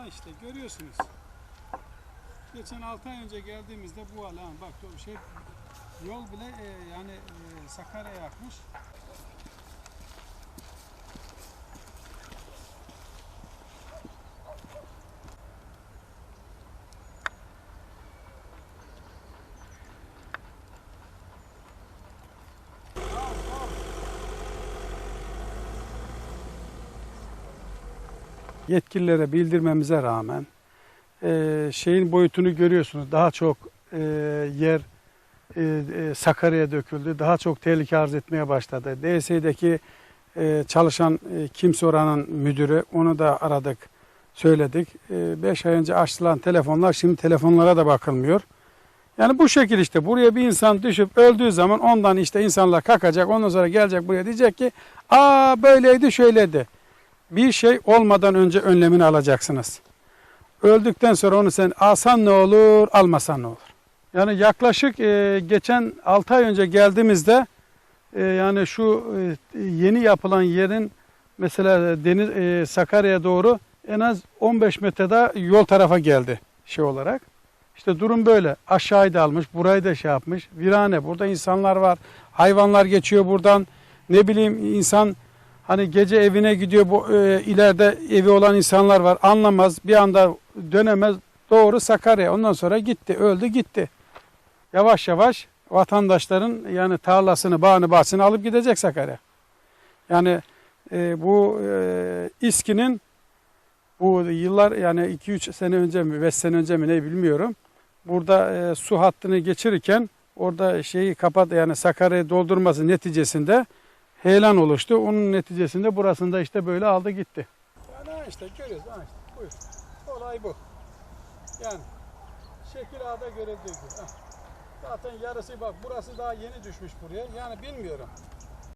Ha işte görüyorsunuz. Geçen 6 ay önce geldiğimizde bu alan bak şey yol bile e, yani e, Sakarya'ya akmış. Yetkililere bildirmemize rağmen e, şeyin boyutunu görüyorsunuz. Daha çok e, yer e, e, Sakarya'ya döküldü. Daha çok tehlike arz etmeye başladı. DSİ'deki e, çalışan e, kimse oranın müdürü onu da aradık, söyledik. 5 ay önce açılan telefonlar şimdi telefonlara da bakılmıyor. Yani bu şekil işte buraya bir insan düşüp öldüğü zaman ondan işte insanlar kalkacak ondan sonra gelecek buraya diyecek ki aa böyleydi şöyleydi bir şey olmadan önce önlemini alacaksınız. Öldükten sonra onu sen alsan ne olur, almasan ne olur. Yani yaklaşık e, geçen 6 ay önce geldiğimizde e, yani şu e, yeni yapılan yerin mesela deniz e, Sakarya'ya doğru en az 15 metre daha yol tarafa geldi şey olarak. İşte durum böyle. Aşağıyı da almış, burayı da şey yapmış. Virane, burada insanlar var. Hayvanlar geçiyor buradan. Ne bileyim insan Hani gece evine gidiyor bu e, ileride evi olan insanlar var. Anlamaz. Bir anda dönemez. Doğru Sakarya. Ondan sonra gitti. Öldü gitti. Yavaş yavaş vatandaşların yani tarlasını, bağını, bahçesini alıp gidecek Sakarya. Yani e, bu e, İSKİ'nin bu yıllar yani 2-3 sene önce mi 5 sene önce mi ne bilmiyorum. Burada e, su hattını geçirirken orada şeyi kapat yani Sakarya'yı doldurması neticesinde heyelan oluştu. Onun neticesinde burasında işte böyle aldı gitti. Yani işte görüyoruz. Ha işte, buyur. Olay bu. Yani şekil ağda gibi. Ha. Zaten yarısı bak burası daha yeni düşmüş buraya. Yani bilmiyorum.